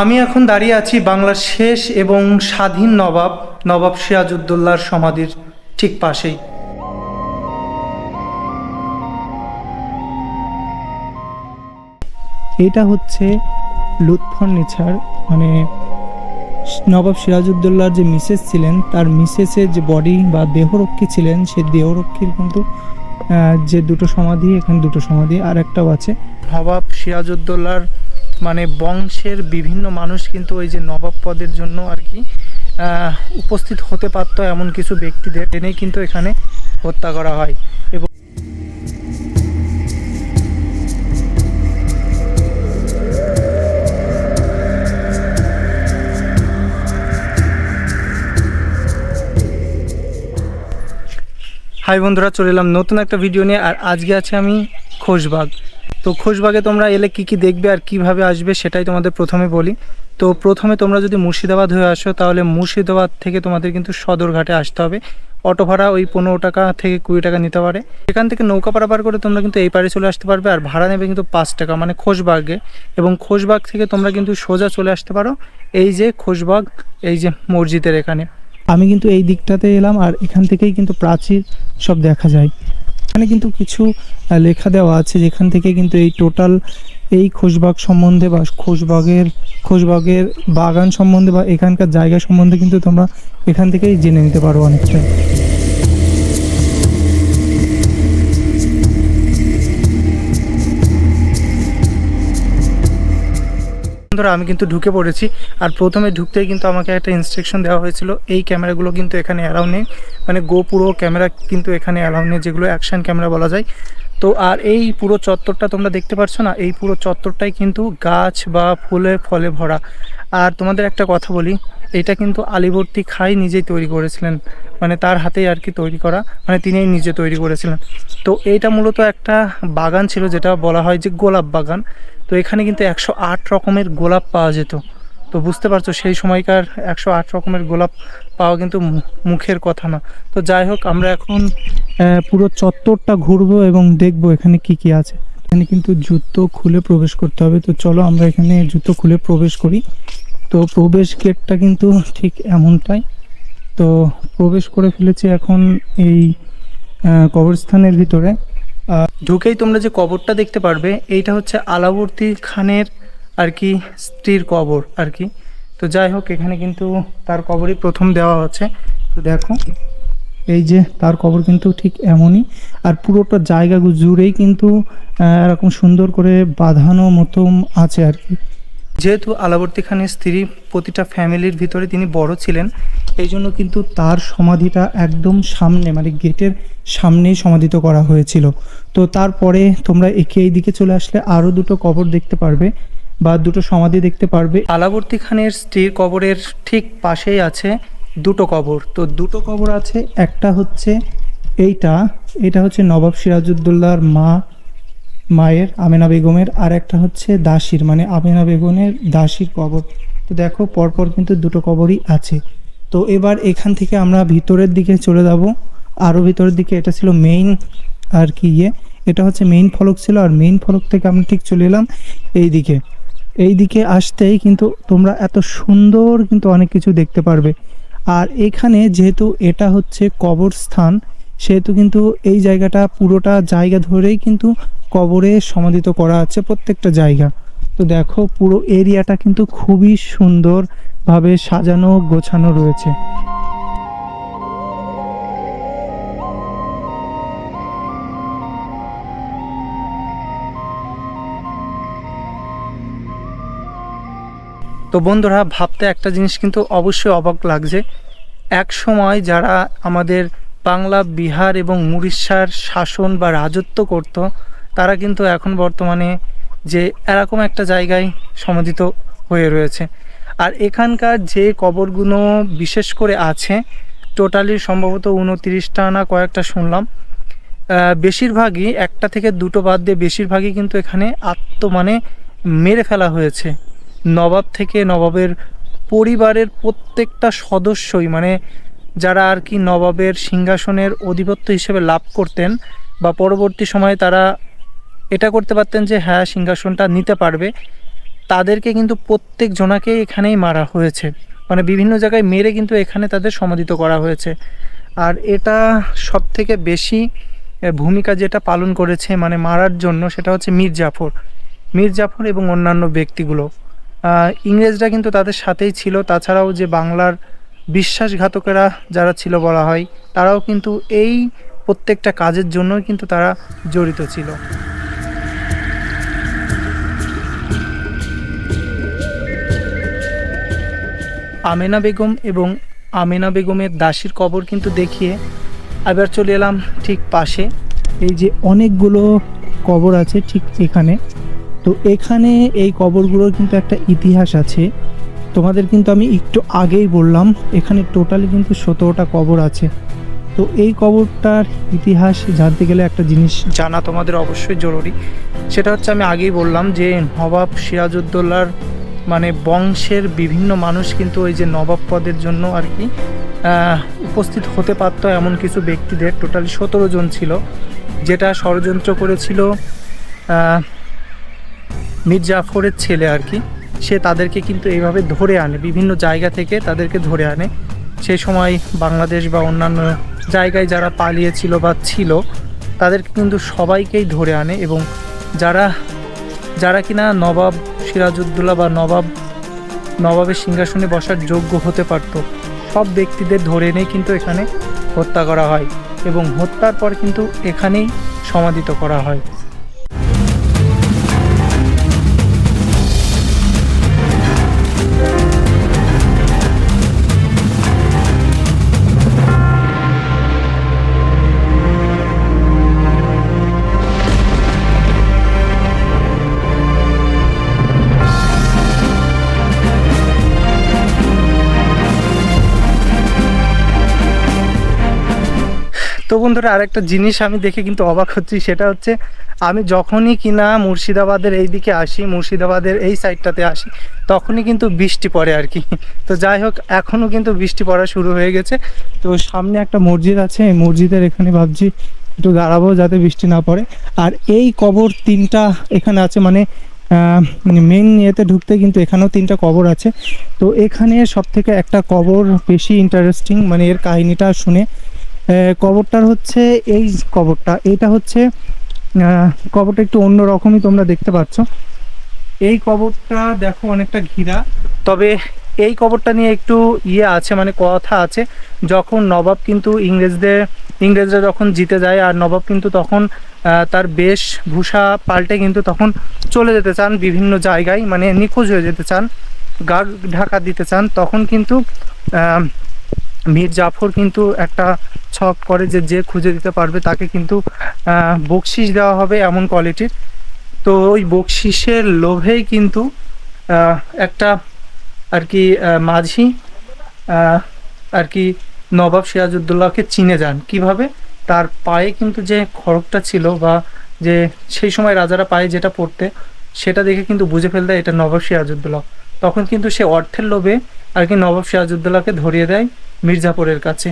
আমি এখন দাঁড়িয়ে আছি বাংলার শেষ এবং স্বাধীন নবাব নবাব সিরাজউদ্দৌলার সমাধির ঠিক পাশেই। এটা হচ্ছে লুৎফর নেচার মানে নবাব সিরাজউদ্দৌলার যে মিসেস ছিলেন তার মিসেসের যে বডি বা দেহরক্ষী ছিলেন সে দেহরক্ষীর কিন্তু যে দুটো সমাধি এখানে দুটো সমাধি আর একটাও আছে। নবাব সিরাজউদ্দৌলার মানে বংশের বিভিন্ন মানুষ কিন্তু ওই যে নবাব পদের জন্য আর কি উপস্থিত হতে পারতো এমন কিছু ব্যক্তিদের এনেই কিন্তু এখানে হত্যা করা হয়। এবং হাই বন্ধুরা, চলে এলাম নতুন একটা ভিডিও নিয়ে, আর আজকে আছে আমি খোশবাগ। তো খোশবাগে তোমরা এলে কি কি দেখবে আর কীভাবে আসবে সেটাই তোমাদের প্রথমে বলি। তো প্রথমে তোমরা যদি মুর্শিদাবাদ হয়ে আসো, তাহলে মুর্শিদাবাদ থেকে তোমাদের কিন্তু সদরঘাটে আসতে হবে। অটো ভাড়া ওই পনেরো টাকা থেকে কুড়ি টাকা নিতে পারে। এখান থেকে নৌকা পারাপার করে তোমরা কিন্তু এই পারে চলে আসতে পারবে আর ভাড়া নেবে কিন্তু পাঁচ টাকা মানে খোশবাগে। এবং খোশবাগ থেকে তোমরা কিন্তু সোজা চলে আসতে পারো এই যে খোশবাগ, এই যে মসজিদের এখানে। আমি কিন্তু এই দিকটাতে এলাম আর এখান থেকেই কিন্তু প্রাচীর সব দেখা যায়। এখানে কিন্তু কিছু লেখা দেওয়া আছে যেখান থেকে কিন্তু এই টোটাল এই খোশবাগ সম্বন্ধে বা খোশবাগের খোশবাগের বাগান সম্বন্ধে বা এখানকার জায়গা সম্বন্ধে কিন্তু তোমরা এখান থেকেই জেনে নিতে পারো অনেকটা। বন্ধুরা, আমি কিন্তু ঢুকে পড়েছি। আর প্রথমে ঢুকতেই কিন্তু আমাকে একটা ইনস্ট্রাকশন দেওয়া হয়েছিল। এই ক্যামেরাগুলো কিন্তু এখানে অ্যালাউ নেই। মানে গো পুরো ক্যামেরা কিন্তু এখানে অ্যালাউ নেই, যেগুলো অ্যাকশান ক্যামেরা বলা যায়। তো আর এই পুরো চত্বরটা তোমরা দেখতে পাচ্ছ না? এই পুরো চত্বরটাই কিন্তু গাছ বা ফুলে ফলে ভরা। আর তোমাদের একটা কথা বলি এটা কিন্তু আলিবর্তী খাই নিজেই তৈরি করেছিলেন। মানে তার হাতেই আর কি তৈরি করা মানে তিনিই নিজে তৈরি করেছিলেন। তো এইটা মূলত একটা বাগান ছিল যেটা বলা হয় যে গোলাপ বাগান। তো এখানে কিন্তু একশো আট রকমের গোলাপ পাওয়া যেত। তো বুঝতে পারছ, সেই সময়কার একশো আট রকমের গোলাপ পাওয়া কিন্তু মুখের কথা না। তো যাই হোক, আমরা এখন পুরো চত্বরটা ঘুরবো এবং দেখব এখানে কি কি আছে। এখানে কিন্তু জুতো খুলে প্রবেশ করতে হবে। তো চলো আমরা এখানে জুতো খুলে প্রবেশ করি। তো প্রবেশ গেটটা কিন্তু ঠিক এমনটাই। তো প্রবেশ করে ফেলেছি এখন এই কবরস্থানের ভিতরে। ঢুকেই তোমরা যে কবরটা দেখতে পারবে, এইটা হচ্ছে আলাবর্তী খানের আর কি স্ত্রীর কবর আর কি। তো যাই হোক, এখানে কিন্তু তার কবরই প্রথম দেওয়া হচ্ছে। তো দেখো, এই যে তার কবর কিন্তু ঠিক এমনই। আর পুরোটা জায়গা জুড়েই কিন্তু এরকম সুন্দর করে বাঁধানো মতো আছে আর কি। যেহেতু আলাবর্তী খানের স্ত্রী প্রতিটা ফ্যামিলির ভিতরে তিনি বড় ছিলেন, এই জন্য কিন্তু তার সমাধিটা একদম সামনে মানে গেটের সামনেই সমাধিত করা হয়েছিল। তো তারপরে তোমরা একে এই দিকে চলে আসলে আরও দুটো কবর দেখতে পারবে বা দুটো সমাধি দেখতে পারবে। আলাবর্তী খানের স্ত্রীর কবরের ঠিক পাশেই আছে দুটো কবর। তো দুটো কবর আছে, একটা হচ্ছে এইটা, এটা হচ্ছে নবাব সিরাজউদ্দৌলার মা মায়ের আমেনা বেগমের আর একটা হচ্ছে দাসির মানে আমেনা বেগমের দাসির কবর। তো দেখো, পরপর কিন্তু দুটো কবরই আছে। তো এবার এখান থেকে আমরা ভিতরের দিকে চলে যাব। আরও ভিতরের দিকে এটা ছিল মেইন আর কি ইয়ে। এটা হচ্ছে মেইন ফলক ছিল আর মেইন ফলক থেকে আমরা ঠিক চলে এলাম এই দিকে এই দিকে আসতেই কিন্তু তোমরা এত সুন্দর কিন্তু অনেক কিছু দেখতে পারবে। আর এখানে যেহেতু এটা হচ্ছে কবরস্থান, সেহেতু কিন্তু এই জায়গাটা পুরোটা জায়গা ধরেই কিন্তু কবরে সমাধিত করা আছে প্রত্যেকটা জায়গা। তো দেখো, পুরো এরিয়াটা কিন্তু খুবই সুন্দরভাবে সাজানো, গোছানো রয়েছে। তো বন্ধুরা, ভাবতে একটা জিনিস কিন্তু অবশ্যই অবাক লাগছে। এক সময় যারা আমাদের বাংলা, বিহার এবং উড়িষ্যার শাসন বা রাজত্ব করত তারা কিন্তু এখন বর্তমানে যে এরকম একটা জায়গায় সমাধিত হয়ে রয়েছে। আর এখানকার যে কবরগুলো বিশেষ করে আছে, টোটালি সম্ভবত উনতিরিশটা না কয়েকটা শুনলাম বেশিরভাগই একটা থেকে দুটো বাদ দিয়ে বেশিরভাগই কিন্তু এখানে আত্ম মানে মেরে ফেলা হয়েছে। নবাব থেকে নবাবের পরিবারের প্রত্যেকটা সদস্যই মানে যারা আর কি নবাবের সিংহাসনের অধিপত্য হিসেবে লাভ করতেন বা পরবর্তী সময়ে তারা এটা করতে পারতেন যে হ্যাঁ সিংহাসনটা নিতে পারবে। তাদেরকে কিন্তু প্রত্যেক জনাকেই এখানেই মারা হয়েছে। মানে বিভিন্ন জায়গায় মেরে কিন্তু এখানে তাদের সমাধিত করা হয়েছে। আর এটা সব থেকে বেশি ভূমিকা যেটা পালন করেছে মানে মারার জন্য, সেটা হচ্ছে মীর জাফর। মীর জাফর এবং অন্যান্য ব্যক্তিগুলো। ইংরেজরা কিন্তু তাদের সাথেই ছিল। তাছাড়াও যে বাংলার বিশ্বাসঘাতকেরা যারা ছিল বলা হয়, তারাও কিন্তু এই প্রত্যেকটা কাজের জন্যই কিন্তু তারা জড়িত ছিল। আমেনা বেগম এবং আমেনা বেগমের দাসীর কবর কিন্তু দেখিয়ে আবার চলে এলাম ঠিক পাশে। এই যে অনেকগুলো কবর আছে ঠিক এখানে। তো এখানে এই কবরগুলোর কিন্তু একটা ইতিহাস আছে। তোমাদের কিন্তু আমি একটু আগেই বললাম, এখানে টোটালি কিন্তু সতেরোটা কবর আছে। তো এই কবরটার ইতিহাস জানতে গেলে একটা জিনিস জানা তোমাদের অবশ্যই জরুরি। সেটা হচ্ছে আমি আগেই বললাম যে নবাব সিরাজউদ্দৌলার মানে বংশের বিভিন্ন মানুষ কিন্তু ওই যে নবাব পদের জন্য আর কি উপস্থিত হতে পারত এমন কিছু ব্যক্তিদের। টোটালি সতেরো জন ছিল যেটা ষড়যন্ত্র করেছিল আহ, মীর জাফরের ছেলে আর কি। সে তাদেরকে কিন্তু এইভাবে ধরে আনে বিভিন্ন জায়গা থেকে তাদেরকে ধরে আনে। সেই সময় বাংলাদেশ বা অন্যান্য জায়গায় যারা পালিয়েছিল বা ছিল তাদেরকে কিন্তু সবাইকেই ধরে আনে এবং যারা যারা কিনা নবাব সিরাজউদ্দৌলা বা নবাব, নবাবের সিংহাসনে বসার যোগ্য হতে পারত। সব ব্যক্তিদের ধরে এনেই কিন্তু এখানে হত্যা করা হয় এবং হত্যার পর কিন্তু এখানেই সমাধিত করা হয়। বন্ধুরা, আরেকটা জিনিস আমি দেখে কিন্তু অবাক হচ্ছি, সেটা হচ্ছে আমি যখনই কিনা মুর্শিদাবাদের এই দিকে আসি, মুর্শিদাবাদের এই সাইডটাতে আসি, তখনই কিন্তু বৃষ্টি পড়ে আর কি। তো যাই হোক, এখনও কিন্তু বৃষ্টি পড়া শুরু হয়ে গেছে। তো সামনে একটা মসজিদ আছে, এই মসজিদের এখানে ভাবছি একটু দাঁড়াবো যাতে বৃষ্টি না পড়ে। আর এই কবর তিনটা এখানে আছে মানে মেন ইয়েতে ঢুকতে কিন্তু এখানেও তিনটা কবর আছে। তো এখানে সব থেকে একটা কবর বেশি ইন্টারেস্টিং মানে এর কাহিনীটা শুনে কবরটার হচ্ছে এই কবরটা, এটা হচ্ছে কবরটা একটু অন্য রকমই তোমরা দেখতে পাচ্ছ। এই কবরটা দেখো অনেকটা ঘিরা। তবে এই কবরটা নিয়ে একটু ইয়ে আছে মানে কথা আছে, যখন নবাব কিন্তু ইংরেজদের, ইংরেজরা যখন জিতে যায়, আর নবাব কিন্তু তখন তার বেশ ভূষা পাল্টে কিন্তু তখন চলে যেতে চান বিভিন্ন জায়গায় মানে নিখোঁজ হয়ে যেতে চান গা ঢাকা দিতে চান, তখন কিন্তু মীর জাফর কিন্তু একটা ছক করে যে যে খুঁজে দিতে পারবে, তাকে কিন্তু বকশিস দেওয়া হবে এমন কোয়ালিটির। তো ওই বকশিসের লোভেই কিন্তু একটা আর কি মাঝি আর কি নবাব সিরাজউদ্দৌলাকে চিনে যান। কীভাবে? তার পায়ে কিন্তু যে খড়গটা ছিল বা যে সেই সময় রাজারা পায়ে যেটা পড়তে, সেটা দেখে কিন্তু বুঝে ফেলতে এটা নবাব সিরাজউদ্দৌলা। তখন কিন্তু সে অর্থের লোভে আর কি নবাব সিরাজউদ্দৌলাকে ধরিয়ে দেয়। মির্জাফরের কাছে।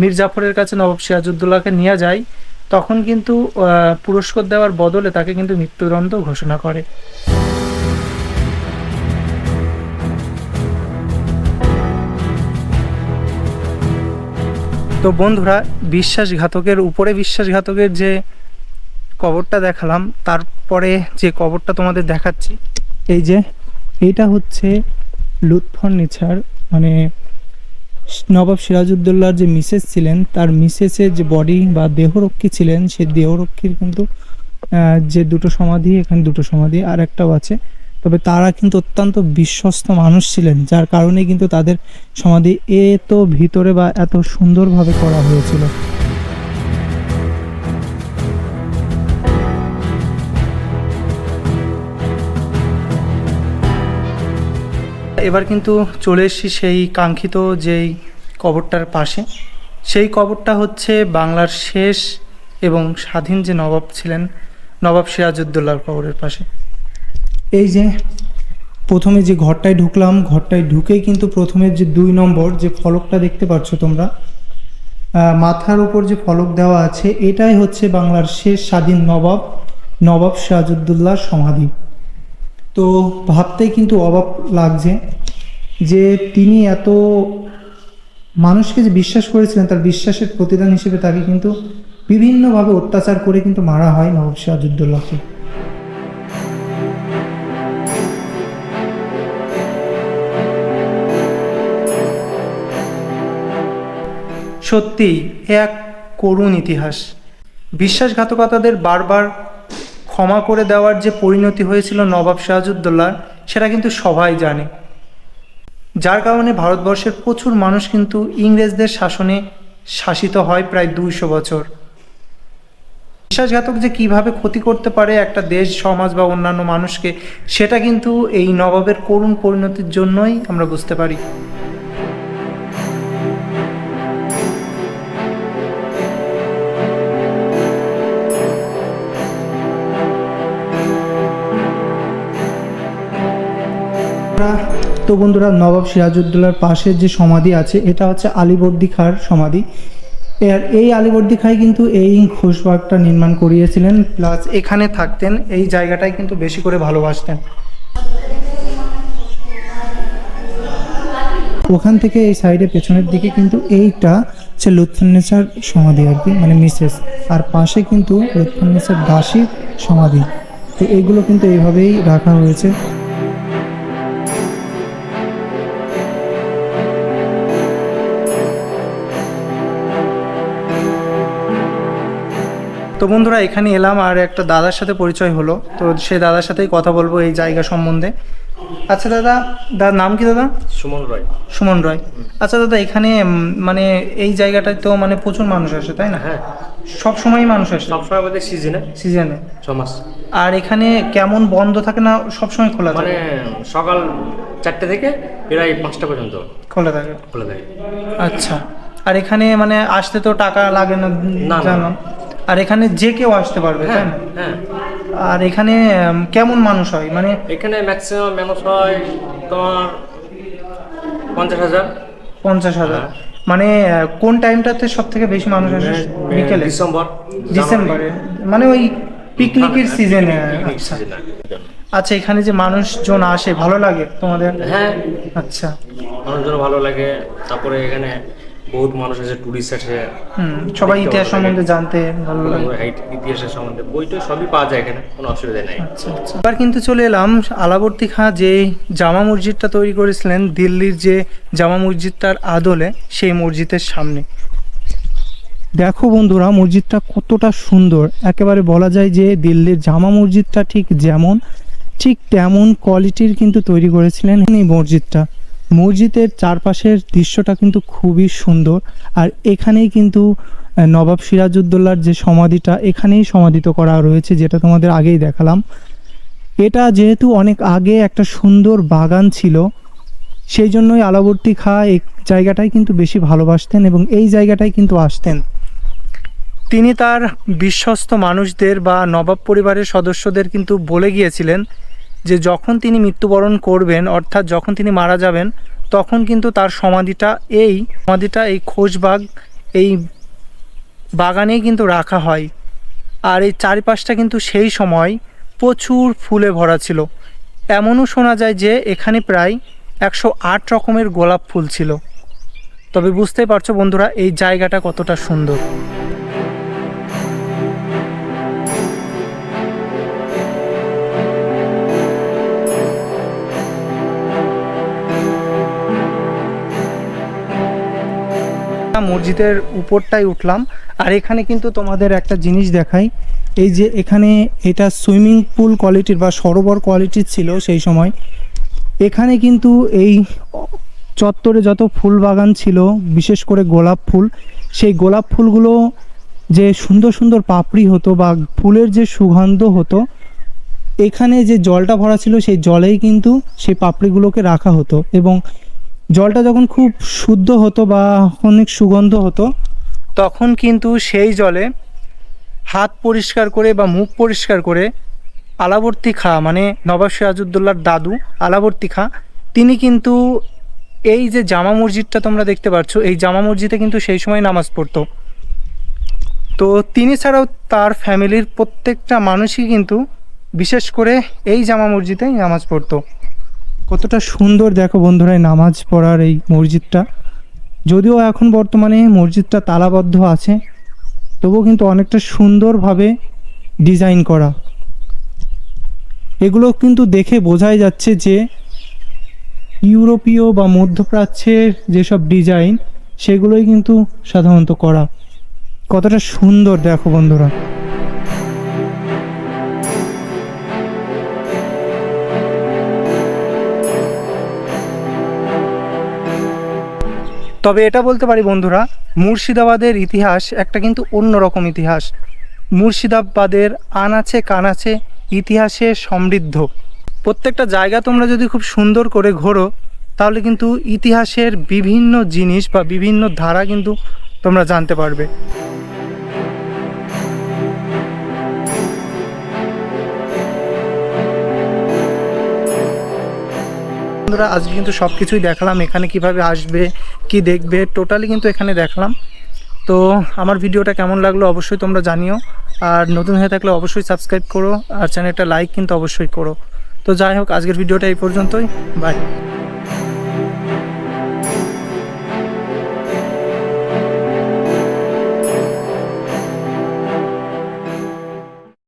মির্জাফরের কাছে নবাব সিরাজউদ্দৌলাকে নিয়ে যায়, তখন কিন্তু পুরস্কার দেওয়ার বদলে তাকে কিন্তু মৃত্যুদণ্ড ঘোষণা করে। তো বন্ধুরা, বিশ্বাসঘাতকের, উপরে বিশ্বাসঘাতকের যে কবরটা দেখালাম, তারপরে যে কবরটা তোমাদের দেখাচ্ছি, এই যে, এইটা হচ্ছে লুৎফর নিছার মানে নবাব সিরাজউদ্দৌলার যে মিসেস ছিলেন, তার মিসেসের যে বডি বা দেহরক্ষী ছিলেন সেই দেহরক্ষীর কিন্তু যে দুটো সমাধি, এখানে দুটো সমাধি, আর একটাও আছে। তবে তারা কিন্তু অত্যন্ত বিশ্বস্ত মানুষ ছিলেন, যার কারণে কিন্তু তাদের সমাধি এত ভিতরে বা এত সুন্দরভাবে করা হয়েছিল। এবার কিন্তু চলে এসেছি সেই কাঙ্ক্ষিত যেই কবরটার পাশে। সেই কবরটা হচ্ছে বাংলার শেষ এবং স্বাধীন যে নবাব ছিলেন, নবাব সিরাজউদ্দৌলার কবরের পাশে। এই যে প্রথমে যে ঘরটায় ঢুকলাম, ঘরটায় ঢুকেই কিন্তু প্রথমে যে দুই নম্বর যে ফলকটা দেখতে পাচ্ছ তোমরা মাথার উপর যে ফলক দেওয়া আছে, এটাই হচ্ছে বাংলার শেষ স্বাধীন নবাব নবাব সিরাজউদ্দৌলার সমাধি। তো ভাবতেই কিন্তু অবাক লাগছে যে তিনি এত মানুষকে যে বিশ্বাস করেছিলেন, তার বিশ্বাসের প্রতিদান হিসেবে তাকে কিন্তু বিভিন্নভাবে অত্যাচার করে কিন্তু মারা হয় নবাব সিরাজউদ্দৌলাকে। সত্যি এক করুণ ইতিহাস। বিশ্বাসঘাতকতাদের বারবার ক্ষমা করে দেওয়ার যে পরিণতি হয়েছিল নবাব সিরাজউদ্দৌলার সেটা কিন্তু সবাই জানে। যার কারণে ভারতবর্ষের প্রচুর মানুষ কিন্তু ইংরেজদের শাসনে শাসিত হয় প্রায় দুইশো বছর। বিশ্বাসঘাতক যে কীভাবে ক্ষতি করতে পারে একটা দেশ, সমাজ বা অন্যান্য মানুষকে, সেটা কিন্তু এই নবাবের করুণ পরিণতির জন্যই আমরা বুঝতে পারি। আমরা- তো বন্ধুরা, নবাব সিরাজউদ্দৌলার পাশে যে সমাধি আছে, এটা হচ্ছে আলীবর্দী খাঁর সমাধি। এর এই আলীবর্দী খাঁই কিন্তু এই ঘোষবাগটা নির্মাণ করিয়েছিলেন, প্লাস এখানে থাকতেন, এই জায়গাটাই কিন্তু বেশি করে ভালোবাসতেন। ওখান থেকে এই সাইডে পেছনের দিকে কিন্তু এইটা হচ্ছে লুৎফুন্নেসার সমাধি আর কি মানে মিসেস। আর পাশে কিন্তু লুৎফুন্নেসার দাসীর সমাধি। তো এইগুলো কিন্তু এইভাবেই রাখা হয়েছে। তো বন্ধুরা এখানে এলাম আর একটা দাদার সাথে পরিচয় হলো। তো সেই দাদার সাথেই কথা বলব এই জায়গা সম্বন্ধে। আচ্ছা দাদা দাদার নাম কি দাদা? সুমন রায়। সুমন রয়। আচ্ছা দাদা এখানে মানে এই জায়গাটায় তো মানে প্রচুর মানুষ আসে তাই না? হ্যাঁ। সব সময়ই মানুষ আসে? সবসময় আমাদের সিজনে সিজনে ছ মাস। আর এখানে কেমন বন্ধ থাকে না সব সময় খোলা মানে থাকে সকাল চারটে থেকে প্রায় পাঁচটা পর্যন্ত খোলা থাকে। খোলা থাকে। আচ্ছা। আর এখানে মানে আসতে তো টাকা লাগে না না, আর এখানে যে কেউ আসতে পারবে তাই হ্যাঁ না? হ্যাঁ। আর এখানে কেমন মানুষ হয়? মানে এখানে ম্যাক্সিমাম মানুষ হয় তোমার পঞ্চাশ হাজার। পঞ্চাশ হাজার। হ্যাঁ। মানে কোন টাইমটাতে সব থেকে বেশি মানুষ আসে? বিকেলে? ডিসেম্বর ডিসেম্বরে। মানে ওই পিকনিকের সিজনে আচ্ছা। সিজনে আচ্ছা এখানে যে মানুষজন আসে ভালো লাগে তোমাদের? হ্যাঁ। আচ্ছা। মানুষজন ভালো লাগে তারপরে এখানে বহুত মানুষ আছে টুরিস্ট আছে। সবাই ইতিহাস সম্বন্ধে জানতে ভালো লাগে। ইতিহাসের সম্বন্ধে বইটা সবই পাওয়া যায় এখানে কোনো অসুবিধা নেই। আচ্ছা আচ্ছা। এবার কিন্তু চলে এলাম আলাবর্তী খাঁ যে জামা মসজিদটা তৈরি করেছিলেন দিল্লির যে জামা মসজিদটার আদলে সেই মসজিদের সামনে। দেখো বন্ধুরা মসজিদটা কতটা সুন্দর। একেবারে বলা যায় যে দিল্লির জামা মসজিদটা ঠিক যেমন ঠিক তেমন কোয়ালিটির কিন্তু তৈরি করেছিলেন এই মসজিদটা। মসজিদের চারপাশের দৃশ্যটা কিন্তু খুবই সুন্দর। আর এখানেই কিন্তু নবাব সিরাজউদ্দৌলার যে সমাধিটা এখানেই সমাধিত করা রয়েছে, যেটা তোমাদের আগেই দেখালাম। এটা যেহেতু অনেক আগে একটা সুন্দর বাগান ছিল, সেই জন্যই আলাবর্তী খা এই জায়গাটাই কিন্তু বেশি ভালোবাসতেন এবং এই জায়গাটাই কিন্তু আসতেন। তিনি তার বিশ্বস্ত মানুষদের বা নবাব পরিবারের সদস্যদের কিন্তু বলে গিয়েছিলেন যে যখন তিনি মৃত্যুবরণ করবেন, অর্থাৎ যখন তিনি মারা যাবেন, তখন কিন্তু তার সমাধিটা এই সমাধিটা এই খোশবাগ, এই বাগানেই কিন্তু রাখা হয়। আর এই চারিপাশটা কিন্তু সেই সময় প্রচুর ফুলে ভরা ছিল। এমনও শোনা যায় যে এখানে প্রায় একশো আট রকমের গোলাপ ফুল ছিল। তবে বুঝতেই পারছ বন্ধুরা, এই জায়গাটা কতটা সুন্দর। মসজিদের উপরটাই উঠলাম। আর এখানে কিন্তু তোমাদের একটা জিনিস দেখাই। এই যে এখানে এটা সুইমিং পুল কোয়ালিটির বা সরোবর কোয়ালিটির ছিল সেই সময়। এখানে কিন্তু এই চত্বরে যত ফুল বাগান ছিল, বিশেষ করে গোলাপ ফুল, সেই গোলাপ ফুলগুলো যে সুন্দর সুন্দর পাপড়ি হতো বা ফুলের যে সুগন্ধ হতো, এখানে যে জলটা ভরা ছিল সেই জলেই কিন্তু সেই পাপড়িগুলোকে রাখা হতো। এবং জলটা যখন খুব শুদ্ধ হতো বা অনেক সুগন্ধ হতো, তখন কিন্তু সেই জলে হাত পরিষ্কার করে বা মুখ পরিষ্কার করে আলাবর্তী খা মানে নবাব সিরাজউদ্দৌলার দাদু আলাবর্তী খা, তিনি কিন্তু এই যে জামা মসজিদটা তোমরা দেখতে পাচ্ছ, এই জামা মসজিদে কিন্তু সেই সময় নামাজ পড়তো। তো তিনি ছাড়াও তার ফ্যামিলির প্রত্যেকটা মানুষই কিন্তু বিশেষ করে এই জামা মসজিদেই নামাজ পড়তো। কতটা সুন্দর দেখো বন্ধুরা নামাজ পড়ার এই মসজিদটা। যদিও এখন বর্তমানে মসজিদটা তালাবদ্ধ আছে, তবুও কিন্তু অনেকটা সুন্দরভাবে ডিজাইন করা। এগুলো কিন্তু দেখে বোঝাই যাচ্ছে যে ইউরোপীয় বা মধ্যপ্রাচ্যের যেসব ডিজাইন, সেগুলোই কিন্তু সাধারণত করা। কতটা সুন্দর দেখো বন্ধুরা। তবে এটা বলতে পারি বন্ধুরা, মুর্শিদাবাদের ইতিহাস একটা কিন্তু অন্যরকম ইতিহাস। মুর্শিদাবাদের আনাচে কানাচে ইতিহাসে সমৃদ্ধ। প্রত্যেকটা জায়গা তোমরা যদি খুব সুন্দর করে ঘোরো, তাহলে কিন্তু ইতিহাসের বিভিন্ন জিনিস বা বিভিন্ন ধারা কিন্তু তোমরা জানতে পারবে। বন্ধুরা, আজকে কিন্তু সব কিছুই দেখালাম, এখানে কীভাবে আসবে কি দেখবে? টোটালি কিন্তু এখানে দেখলাম। তো আমার ভিডিওটা কেমন লাগল অবশ্যই তোমরা জানিও। আর নতুন হয়ে থাকলে অবশ্যই সাবস্ক্রাইব করো। আর চ্যানেলটা লাইক কিন্তু অবশ্যই করো। তো যাই হোক, আজকের ভিডিওটা এই পর্যন্তই। বাই